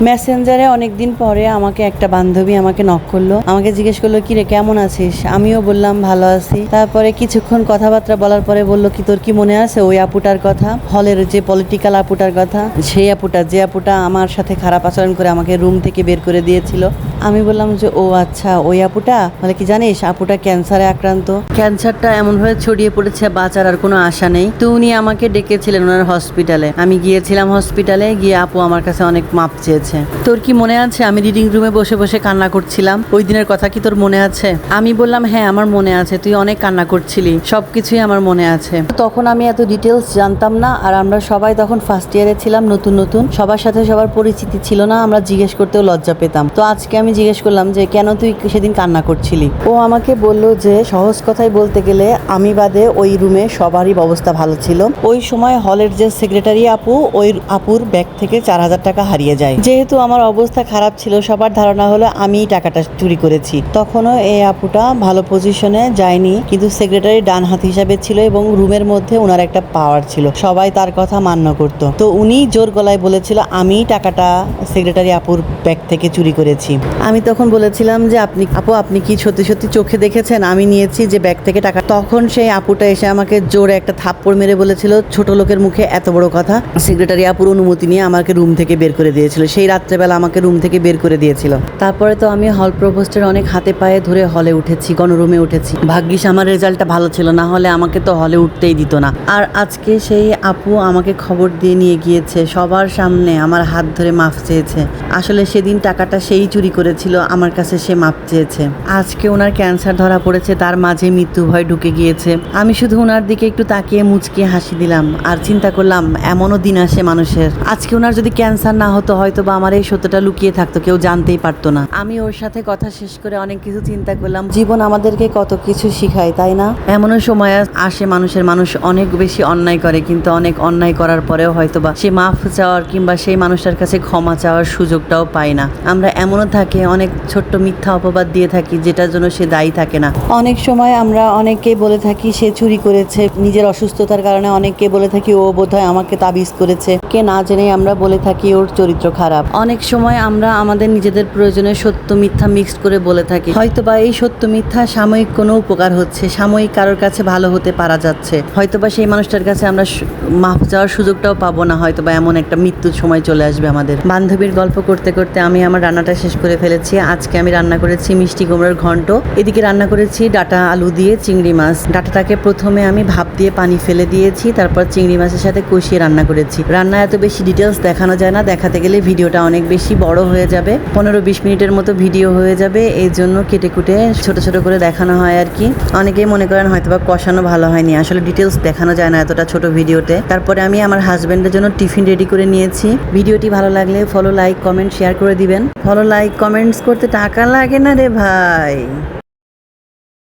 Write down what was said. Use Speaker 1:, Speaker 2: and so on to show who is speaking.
Speaker 1: মেসেঞ্জারে অনেকদিন পরে আমাকে একটা বান্ধবী আমাকে নক করল। আমাকে জিজ্ঞেস করল কি রে কেমন আছিস? আমিও বললাম, ভালো আছি। তারপরে কিছুক্ষণ কথাবার্তা বলার পরে বলল, কি তোর কি মনে আছে ওই আপুটার কথা? হলের যে পলিটিক্যাল আপুটার কথা, সেই আপুটা, যে আপুটা আমার সাথে খারাপ আচরণ করে আমাকে রুম থেকে বের করে দিয়েছিল। আমি বললাম যে, ও আচ্ছা ওই আপুটা? বলে, কি জানিস, আপুটা ক্যান্সারে আক্রান্ত। ক্যান্সারটা এমনভাবে ছড়িয়ে পড়েছে, বাঁচার আর কোনো আশা নেই। তো উনি আমাকে ডেকেছিলেন ওনার হসপিটালে। আমি গিয়েছিলাম হসপিটালে, গিয়ে আপু আমার কাছে অনেক মাপ চেয়েছে। তোর কি মনে আছে? আমি রিডিং রুমে বসে বসে কান্না করছিলাম। ওই দিনের কথা কি তোর মনে আছে? আমি বললাম হ্যাঁ আমার মনে আছে। তুই অনেক কান্না করছিলি। সবকিছুই আমার মনে আছে। তখন আমি এত ডিটেলস জানতাম না, আর আমরা সবাই তখন ফার্স্ট ইয়ারে ছিলাম নতুন নতুন। সবার সাথে সবার পরিচিতি ছিল না, আমরা জিজ্ঞেস করতেও লজ্জা পেতাম। তো আজকে আমি জিজ্ঞেস করলাম যে, কেন তুই সেদিন কান্না করছিলি? ও আমাকে বলল যে, সহজ কথাই বলতে গেলে আমি বাদে ওই রুমে সবারই অবস্থা ভালো ছিল। ওই সময় হলের যে সেক্রেটারি আপু, ওই আপুর ব্যাগ থেকে চার হাজার টাকা হারিয়ে যায়। যেহেতু আমার অবস্থা খারাপ ছিল, সবার ধারণা হলো আমি টাকাটা চুরি করেছি। তখনও এই আপুটা ভালো পজিশনে যায়নি, কিন্তু সেক্রেটারি ডান হাত হিসাবে ছিল এবং রুমের মধ্যে ওনার একটা পাওয়ার ছিল। সবাই তার কথা মান্য করত। তো উনি জোর গলায় বলেছিল, আমি টাকাটা সেক্রেটারি আপুর ব্যাগ থেকে চুরি করেছি। আমি তখন বলেছিলাম যে আপনি, আপু, আপনি কি সত্যি সত্যি চোখে দেখেছেন? আমি নিয়েছি যে ব্যাগ থেকে টাকা। তখন সেই আপুটা এসে আমাকে জোরে একটা থাপ্পড় মেরে বলেছিল, ছোট লোকের মুখে এত বড় কথা। সেক্রেটারি আপুর অনুমতি নিয়ে আমাকে রুম থেকে বের করে দিয়েছিল। সেই রাত্রেবেলা আমাকে রুম থেকে বের করে দিয়েছিল। তারপরে তো আমি হল প্রভোস্টের অনেক হাতে পায়ে ধরে হলে উঠেছি, গণরুমে উঠেছি। ভাগ্যিস আমার রেজাল্টটা ভালো ছিল, না হলে আমাকে তো হলে উঠতেই দিত না। আর আজকে সেই আপু আমাকে খবর দিয়ে নিয়ে গিয়েছে, সবার সামনে আমার হাত ধরে মাফ চেয়েছে। আসলে সেদিন টাকাটা সেই চুরি করেছিল, আমার কাছে সে মাপ চেয়েছে। আজকে ওনার ক্যান্সার ধরা পড়েছে, তার মাঝে মৃত্যু ভয় ঢুকে গিয়েছে। আমি শুধু ওনার দিকে একটু তাকিয়ে মুচকে হাসি দিলাম আর চিন্তা করলাম, এমনও দিন আসে মানুষের। আজকে ওনার যদি ক্যান্সার না হতো হয়তো বা আমার এই সত্যটা লুকিয়ে থাকতো, কেউ জানতেই পারতো না। আমি ওর সাথে কথা শেষ করে অনেক কিছু চিন্তা করলাম। জীবন আমাদেরকে কত কিছু শিখায়, তাই না? এমনও সময় আসে মানুষের, মানুষ অনেক বেশি অন্যায় করে, কিন্তু অনেক অন্যায় করার পরেও হয়তো বা সে মাফ চাওয়ার কিংবা সেই মানুষটার কাছে ক্ষমা চাওয়ার সুযোগটাও পায় না। আমরা এমনও থাকে অনেক ছোট্ট মিথ্যা অপবাদ দিয়ে থাকি যেটার জন্য সে দায়ী থাকে না। অনেক সময় আমরা অনেকে বলে থাকি সে চুরি করেছে নিজের অসুস্থতার কারণে। অনেককে বলে থাকি ও বোধহয় আমাকে তাবিজ করেছে। কে না জেনে আমরা বলে থাকি ওর চরিত্র খারাপ। অনেক সময় আমরা আমাদের নিজেদের প্রয়োজনে সত্য মিথ্যা মিক্সড করে বলে থাকি। হয়তো বা এই সত্য মিথ্যা সাময়িক কোনো উপকার হচ্ছে সাময়িক কারোর কাছে ভালো হতে পারা যাচ্ছে। হয়তো বা সেই মানুষটার কাছে আমরা মাফ যাওয়ার সুযোগটাও পাবো না হয়তো বা এমন একটা মৃত্যুর সময় চলে আসবে আমাদের। বান্ধবীর গল্প করতে করতে আমি আমার রান্নাটা শেষ করে ফেলেছি। আজকে আমি রান্না করেছি মিষ্টি কুমড়োর ঘন্ট। এদিকে রান্না করেছি ডাটা আলু দিয়ে চিংড়ি মাছ। ডাটাটাকে প্রথমে আমি ভাপ দিয়ে পানি ফেলে দিয়েছি, তারপর চিংড়ি মাছের সাথে কষিয়ে রান্না করেছি। রান্না এত বেশি ডিটেলস দেখানো যায় না, দেখাতে গেলে ভিডিওটা অনেক বেশি বড় হয়ে যাবে। পনেরো বিশ মিনিটের মতো ভিডিও হয়ে যাবে, এই জন্য কেটে কুটে ছোট ছোট করে দেখানো হয় আর কি। অনেকেই মনে করেন হয়তো বা কষানো ভালো হয়নি, আসলে ডিটেলস দেখানো যায় না এতটা ছোট ভিডিওতে। তারপরে আমি আমার হাজবেন্ডের জন্য টিফিন রেডি করে নিয়েছি। ভিডিওটি ভালো লাগলে ফলো লাইক কমেন্ট শেয়ার করে দিবেন। ফলো লাইক কমেন্টস করতে টাকা লাগে না রে ভাই।